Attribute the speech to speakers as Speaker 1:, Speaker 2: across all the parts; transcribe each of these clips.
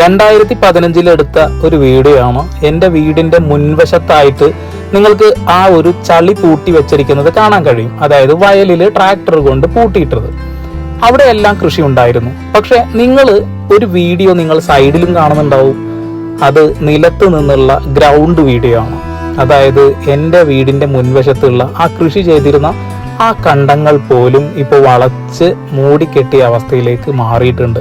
Speaker 1: രണ്ടായിരത്തി പതിനഞ്ചിൽ എടുത്ത ഒരു വീഡിയോ ആണ് എന്റെ വീടിന്റെ മുൻവശത്തായിട്ട് നിങ്ങൾക്ക് ആ ഒരു ചളി പൂട്ടി വെച്ചിരിക്കുന്നത് കാണാൻ കഴിയും. അതായത് വയലിൽ ട്രാക്ടർ കൊണ്ട് പൂട്ടിയിട്ടത്. അവിടെ എല്ലാം കൃഷി ഉണ്ടായിരുന്നു. പക്ഷെ നിങ്ങൾ ഒരു വീഡിയോ നിങ്ങൾ സൈഡിലും കാണുന്നുണ്ടാവും. അത് നിലത്ത് നിന്നുള്ള ഗ്രൗണ്ട് വീഡിയോ ആണ് അതായത് എന്റെ വീടിന്റെ മുൻവശത്തുള്ള ആ കൃഷി ചെയ്തിരുന്ന ആ കണ്ടങ്ങൾ പോലും ഇപ്പോൾ വളച്ച് മൂടിക്കെട്ടിയ അവസ്ഥയിലേക്ക് മാറിയിട്ടുണ്ട്.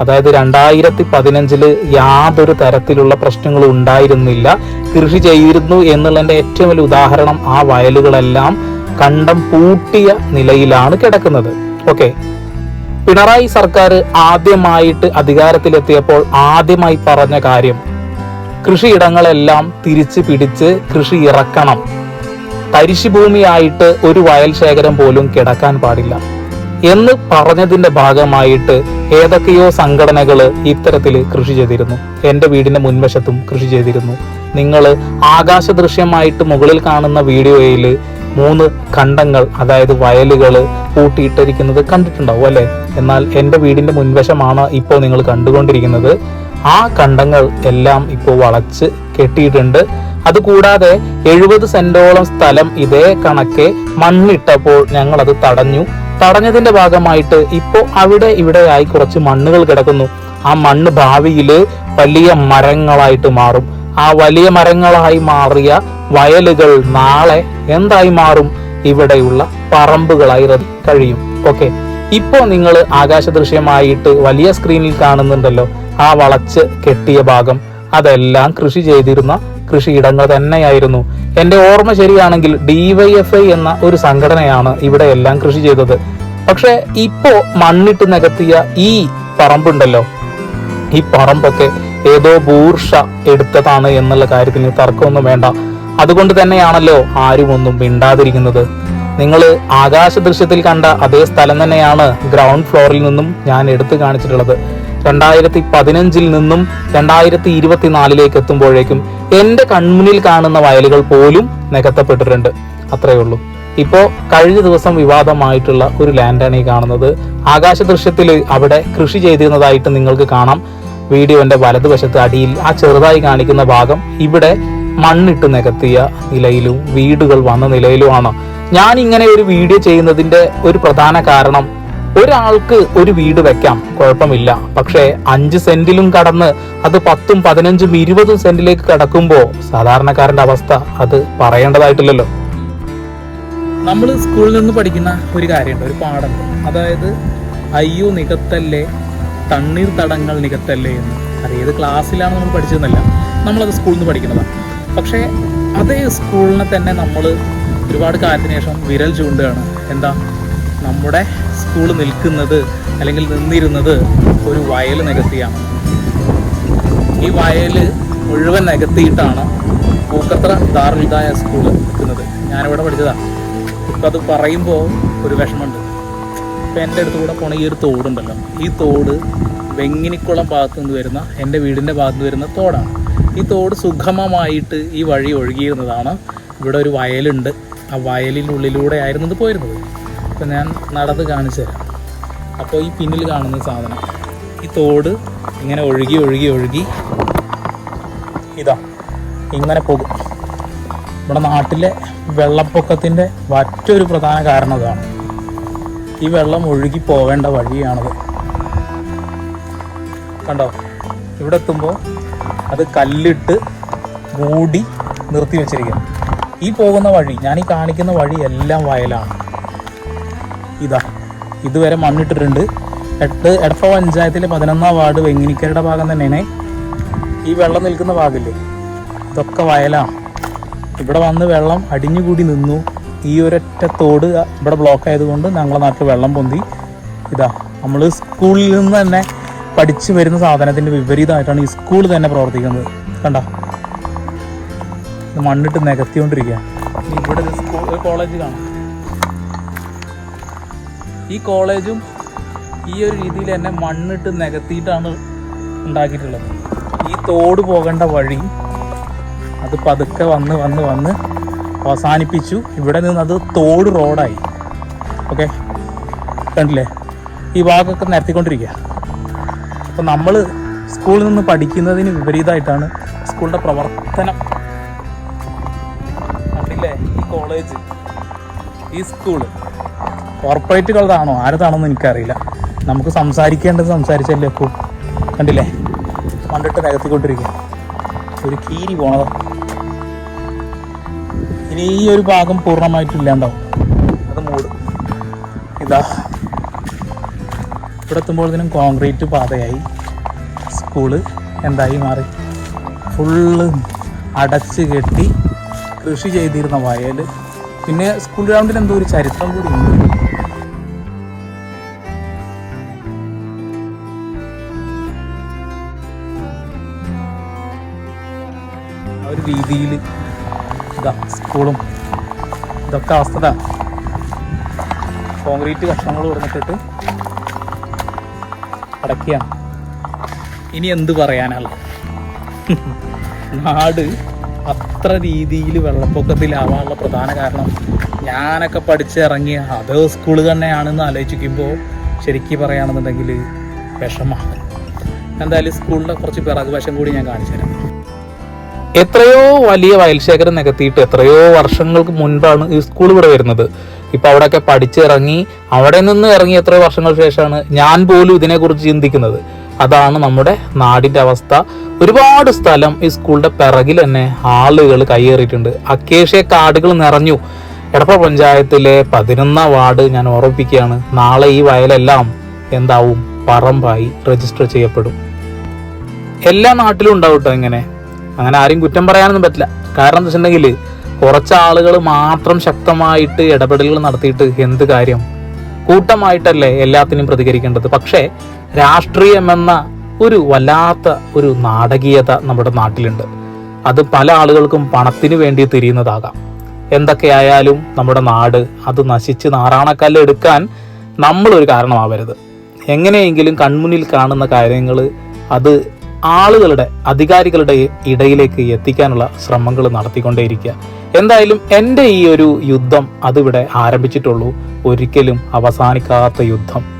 Speaker 1: അതായത് രണ്ടായിരത്തി പതിനഞ്ചിൽ യാതൊരു തരത്തിലുള്ള പ്രശ്നങ്ങളും ഉണ്ടായിരുന്നില്ല. കൃഷി ചെയ്തിരുന്നു എന്നുള്ളതിന്റെ ഏറ്റവും വലിയ ഉദാഹരണം ആ വയലുകളെല്ലാം കണ്ടം പൂട്ടിയ നിലയിലാണ് കിടക്കുന്നത്. ഓക്കെ. പിണറായി സർക്കാർ ആദ്യമായിട്ട് അധികാരത്തിലെത്തിയപ്പോൾ ആദ്യമായി പറഞ്ഞ കാര്യം കൃഷിയിടങ്ങളെല്ലാം തിരിച്ചു പിടിച്ച് കൃഷി ഇറക്കണം. തരിശുഭൂമിയായിട്ട് ഒരു വയൽ ശേഖരം പോലും കിടക്കാൻ പാടില്ല. എന്ന് പറഞ്ഞതിന്റെ ഭാഗമായിട്ട് ഏതൊക്കെയോ സംഘടനകൾ ഇത്തരത്തിൽ കൃഷി ചെയ്തിരുന്നു. എന്റെ വീടിന്റെ മുൻവശത്തും കൃഷി ചെയ്തിരുന്നു. നിങ്ങൾ ആകാശ ദൃശ്യമായിട്ട് മുകളിൽ കാണുന്ന വീഡിയോയിൽ മൂന്ന് ഖണ്ഡങ്ങൾ അതായത് വയലുകൾ കൂട്ടിയിട്ടിരിക്കുന്നത് കണ്ടിട്ടുണ്ടാവും അല്ലെ? എന്നാൽ എന്റെ വീടിന്റെ മുൻവശമാണ് ഇപ്പോൾ നിങ്ങൾ കണ്ടുകൊണ്ടിരിക്കുന്നത്. ആ കണ്ടങ്ങൾ എല്ലാം ഇപ്പോൾ വളച്ച് കെട്ടിയിട്ടുണ്ട്. അതുകൂടാതെ എഴുപത് സെന്റോളം സ്ഥലം ഇതേ കണക്കെ മണ്ണിട്ടപ്പോൾ ഞങ്ങളത് തടഞ്ഞു. തടഞ്ഞതിന്റെ ഭാഗമായിട്ട് ഇപ്പോൾ അവിടെ ഇവിടെയായി കുറച്ച് മണ്ണുകൾ കിടക്കുന്നു. ആ മണ്ണ് ഭാവിയിൽ വലിയ മരങ്ങളായിട്ട് മാറും. ആ വലിയ മരങ്ങളായി മാറിയ വയലുകൾ നാളെ എന്തായി മാറും? ഇവിടെയുള്ള പറമ്പുകളായി കഴിയും. ഓക്കെ. ഇപ്പോ നിങ്ങൾ ആകാശ ദൃശ്യമായിട്ട് വലിയ സ്ക്രീനിൽ കാണുന്നുണ്ടല്ലോ. ആ വളച്ച് കെട്ടിയ ഭാഗം. അതെല്ലാം കൃഷി ചെയ്തിരുന്ന കൃഷിയിടങ്ങൾ തന്നെയായിരുന്നു. എന്റെ ഓർമ്മ ശരിയാണെങ്കിൽ ഡിവൈഎഫ്ഐ എന്ന ഒരു സംഘടനയാണ് ഇവിടെ എല്ലാം കൃഷി ചെയ്തത്. പക്ഷെ ഇപ്പോ മണ്ണിട്ട് നികത്തിയ ഈ പറമ്പുണ്ടല്ലോ. ഈ പറമ്പൊക്കെ ഏതോ ബൂർഷ എടുത്തതാണ് എന്നുള്ള കാര്യത്തിന് തർക്കമൊന്നും വേണ്ട. അതുകൊണ്ട് തന്നെയാണല്ലോ ആരും ഒന്നും മിണ്ടാതിരിക്കുന്നത്. നിങ്ങൾ ആകാശ ദൃശ്യത്തിൽ കണ്ട അതേ സ്ഥലം തന്നെയാണ് ഗ്രൗണ്ട് ഫ്ലോറിൽ നിന്നും ഞാൻ എടുത്തു കാണിച്ചിട്ടുള്ളത്. രണ്ടായിരത്തി പതിനഞ്ചിൽ നിന്നും രണ്ടായിരത്തി ഇരുപത്തിനാലിലേക്ക് എത്തുമ്പോഴേക്കും എന്റെ കൺമുന്നിൽ കാണുന്ന വയലുകൾ പോലും നികത്തപ്പെട്ടിട്ടുണ്ട്. അത്രയേ ഉള്ളൂ. ഇപ്പോ കഴിഞ്ഞ ദിവസം വിവാദമായിട്ടുള്ള ഒരു ലാൻഡാണ് ഈ കാണുന്നത്. ആകാശ ദൃശ്യത്തിൽ അവിടെ കൃഷി ചെയ്തിരുന്നതായിട്ട് നിങ്ങൾക്ക് കാണാം. വീഡിയോന്റെ വലതുവശത്ത് അടിയിൽ ആ ചെറുതായി കാണിക്കുന്ന ഭാഗം ഇവിടെ മണ്ണിട്ട് നികത്തിയ നിലയിലും വീടുകൾ വന്ന നിലയിലുമാണ്. ഞാൻ ഇങ്ങനെ ഒരു വീഡിയോ ചെയ്യുന്നതിന്റെ ഒരു പ്രധാന കാരണം ഒരാൾക്ക് ഒരു വീട് വെക്കാം കുഴപ്പമില്ല. പക്ഷേ അഞ്ച് സെന്റിലും കടന്ന് അത് പത്തും പതിനഞ്ചും ഇരുപതും സെന്റിലേക്ക് കടക്കുമ്പോൾ സാധാരണക്കാരന്റെ അവസ്ഥ അത് പറയേണ്ടതായിട്ടില്ലല്ലോ. നമ്മൾ സ്കൂളിൽ നിന്ന് പഠിക്കുന്ന ഒരു കാര്യമുണ്ട് ഒരു പാഠം. അതായത് അയ്യോ നികത്തല്ലേ തണ്ണീർ തടങ്ങൾ നികത്തല്ലേ എന്ന്. അത് ഏത് ക്ലാസ്സിലാണ് നമ്മൾ പഠിച്ചതെന്നല്ല നമ്മളത് സ്കൂളിൽ നിന്ന് പഠിക്കുന്നതാണ് പക്ഷേ അതേ സ്കൂളിനെ തന്നെ നമ്മൾ ഒരുപാട് കാലത്തിന് ശേഷം വിരൽ ചൂണ്ടുകയാണ്. എന്താ? നമ്മുടെ സ്കൂൾ നിൽക്കുന്നത് അല്ലെങ്കിൽ നിന്നിരുന്നത് ഒരു വയൽ നികത്തിയാണ്. ഈ വയൽ മുഴുവൻ നികത്തിയിട്ടാണ് പൂക്കത്ര ദാറുൽദായ സ്കൂൾ നിൽക്കുന്നത്. ഞാനിവിടെ പഠിച്ചതാണ് ഇപ്പം അത് പറയുമ്പോൾ ഒരു വിഷമമുണ്ട്. ഇപ്പം എന്റെ അടുത്ത് കൂടെ പോണ ഈ ഒരു തോടുണ്ടല്ലോ. ഈ തോട് വെങ്ങിനിക്കുളം ഭാഗത്തു നിന്ന് വരുന്ന എന്റെ വീടിന്റെ ഭാഗത്ത് നിന്ന് വരുന്ന തോടാണ്. ഈ തോട് സുഗമമായിട്ട് ഈ വഴി ഒഴുകിയിരുന്നതാണ്. ഇവിടെ ഒരു വയലുണ്ട്. ആ വയലിനുള്ളിലൂടെ ആയിരുന്നു ഇത് പോയിരുന്നത്. അപ്പം ഞാൻ നടന്ന് കാണിച്ചു തരാം. അപ്പോൾ ഈ പിന്നിൽ കാണുന്ന സാധനം ഈ തോട് ഇങ്ങനെ ഒഴുകി ഒഴുകി ഒഴുകി ഇതാ ഇങ്ങനെ പോകും. നമ്മുടെ നാട്ടിലെ വെള്ളപ്പൊക്കത്തിന്റെ മറ്റൊരു പ്രധാന കാരണം ഇതാണ് ഈ വെള്ളം ഒഴുകി പോവേണ്ട വഴിയാണത്. കണ്ടോ? ഇവിടെ എത്തുമ്പോൾ അത് കല്ലിട്ട് മൂടി നിർത്തി വെച്ചിരിക്കുന്നു. ഈ പോകുന്ന വഴി ഞാൻ ഈ കാണിക്കുന്ന വഴി എല്ലാം വയലാണ്. ഇതാ ഇതുവരെ മണ്ണിട്ടിട്ടുണ്ട്. എട്ട് എടപ്പ പഞ്ചായത്തിലെ പതിനൊന്നാം വാർഡ് വെങ്ങിനിക്കരുടെ ഭാഗം തന്നെയാണ്. ഈ വെള്ളം നിൽക്കുന്ന ഭാഗമില്ലേ? ഇതൊക്കെ വയലാണ്. ഇവിടെ വന്ന് വെള്ളം അടിഞ്ഞുകൂടി നിന്നു. ഈ ഒരൊറ്റ തോട് ഇവിടെ ബ്ലോക്ക് ആയതുകൊണ്ട് ഞങ്ങളുടെ നാട്ടിൽ വെള്ളം പൊന്തി. ഇതാ നമ്മൾ സ്കൂളിൽ നിന്ന് തന്നെ പഠിച്ചു വരുന്ന സാധനത്തിന്റെ വിപരീതമായിട്ടാണ് ഈ സ്കൂൾ തന്നെ പ്രവർത്തിക്കുന്നത്. കണ്ട? മണ്ണിട്ട് നികത്തിക്കൊണ്ടിരിക്കുക ഇവിടെ സ്കൂൾ കോളേജ് കാണാം. ഈ കോളേജും ഈ ഒരു രീതിയിൽ തന്നെ മണ്ണിട്ട് നികത്തിയിട്ടാണ് ഉണ്ടാക്കിയിട്ടുള്ളത്. ഈ തോട് പോകേണ്ട വഴി അത് പതുക്കെ വന്ന് വന്ന് വന്ന് അവസാനിപ്പിച്ചു. ഇവിടെ നിന്ന് അത് തോട് റോഡായി. ഓക്കെ? കണ്ടില്ലേ? ഈ ഭാഗമൊക്കെ നിരത്തിക്കൊണ്ടിരിക്കുക. അപ്പോൾ നമ്മൾ സ്കൂളിൽ നിന്ന് പഠിക്കുന്നതിന് വിപരീതമായിട്ടാണ് സ്കൂളിന്റെ പ്രവർത്തനം. കണ്ടില്ലേ? ഈ കോളേജ് ഈ സ്കൂൾ. കോർപ്പറേറ്റുകളതാണോ ആരതാണോന്ന് എനിക്കറിയില്ല. നമുക്ക് സംസാരിക്കേണ്ടത് സംസാരിച്ചല്ലേ ഇപ്പോൾ കണ്ടില്ലേ? കണ്ടിട്ട് നികത്തിക്കൊണ്ടിരിക്കുക ഒരു കീരി പോണതാ. ഇനി ഈ ഒരു ഭാഗം പൂർണമായിട്ട് ഇല്ലാണ്ടാവും അത് മൂടും. ഇതാ. ഇവിടെ എത്തുമ്പോഴത്തേനും കോൺക്രീറ്റ് പാതയായി. സ്കൂൾ എന്തായി മാറി? ഫുള്ള് അടച്ച് കെട്ടി കൃഷി ചെയ്തിരുന്ന വയൽ പിന്നെ സ്കൂൾ ഗ്രൗണ്ടിൽ എന്തോ ഒരു ചരിത്രം കൂടി ഉണ്ട്. ഒരു രീതിയിൽ സ്കൂളും ഇതൊക്കെ അവസ്ഥ കോൺക്രീറ്റ് കഷ്ണങ്ങൾ കൊടുത്തിട്ട് അടക്കിയാണ് ഇനി എന്ത് പറയാനാണ്? നാട് അത്ര രീതിയിൽ വെള്ളപ്പൊക്കത്തിലാവാനുള്ള പ്രധാന കാരണം ഞാനൊക്കെ പഠിച്ചിറങ്ങിയ അതേ സ്കൂൾ തന്നെയാണെന്ന് ആലോചിക്കുമ്പോൾ ശരിക്കും പറയുകയാണെന്നുണ്ടെങ്കിൽ വിഷമാണ് എന്തായാലും സ്കൂളിന്റെ കുറച്ച് പിറകുവശം കൂടി ഞാൻ കാണിച്ചു തരാം എത്രയോ വലിയ വയൽശേഖരം നികത്തിയിട്ട് എത്രയോ വർഷങ്ങൾക്ക് മുൻപാണ് ഈ സ്കൂൾ ഇവിടെ വരുന്നത്. ഇപ്പൊ അവിടെയൊക്കെ പഠിച്ചിറങ്ങി അവിടെ നിന്ന് ഇറങ്ങി എത്രയോ വർഷങ്ങൾക്ക് ശേഷമാണ് ഞാൻ പോലും ഇതിനെക്കുറിച്ച് ചിന്തിക്കുന്നത്. അതാണ് നമ്മുടെ നാടിന്റെ അവസ്ഥ. ഒരുപാട് സ്ഥലം ഈ സ്കൂളിന്റെ പിറകിൽ തന്നെ ആളുകൾ കയ്യേറിയിട്ടുണ്ട്. അക്കേഷ്യ കാടുകൾ നിറഞ്ഞു. എടപ്പ പഞ്ചായത്തിലെ പതിനൊന്നാം വാർഡ് ഞാൻ ഓർമ്മിപ്പിക്കുകയാണ്. നാളെ ഈ വയലെല്ലാം എന്താവും? പറമ്പായി രജിസ്റ്റർ ചെയ്യപ്പെടും. എല്ലാ നാട്ടിലും ഉണ്ടാവും കേട്ടോ ഇങ്ങനെ. അങ്ങനെ ആരും കുറ്റം പറയാനൊന്നും പറ്റില്ല. കാരണം എന്താ വെച്ചിട്ടുണ്ടെങ്കിൽ കുറച്ച് ആളുകൾ മാത്രം ശക്തമായിട്ട് ഇടപെടലുകൾ നടത്തിയിട്ട് എന്ത് കാര്യം? കൂട്ടമായിട്ടല്ലേ എല്ലാത്തിനും പ്രതികരിക്കേണ്ടത്. പക്ഷേ രാഷ്ട്രീയം എന്ന ഒരു വല്ലാത്ത ഒരു നാടകീയത നമ്മുടെ നാട്ടിലുണ്ട്. അത് പല ആളുകൾക്കും പണത്തിന് വേണ്ടി തിരിയുന്നതാകാം. എന്തൊക്കെയായാലും നമ്മുടെ നാട് അത് നശിച്ച് നാറാണക്കല്ല് എടുക്കാൻ നമ്മളൊരു കാരണമാവരുത്. എങ്ങനെയെങ്കിലും കൺമുന്നിൽ കാണുന്ന കാര്യങ്ങൾ അത് ആളുകളുടെ അധികാരികളുടെ ഇടയിലേക്ക് എത്തിക്കാനുള്ള ശ്രമങ്ങൾ നടത്തിക്കൊണ്ടേയിരിക്കുക. എന്തായാലും എന്റെ ഈ ഒരു യുദ്ധം അതിവിടെ ആരംഭിച്ചിട്ടുള്ളൂ. ഒരിക്കലും അവസാനിക്കാത്ത യുദ്ധം.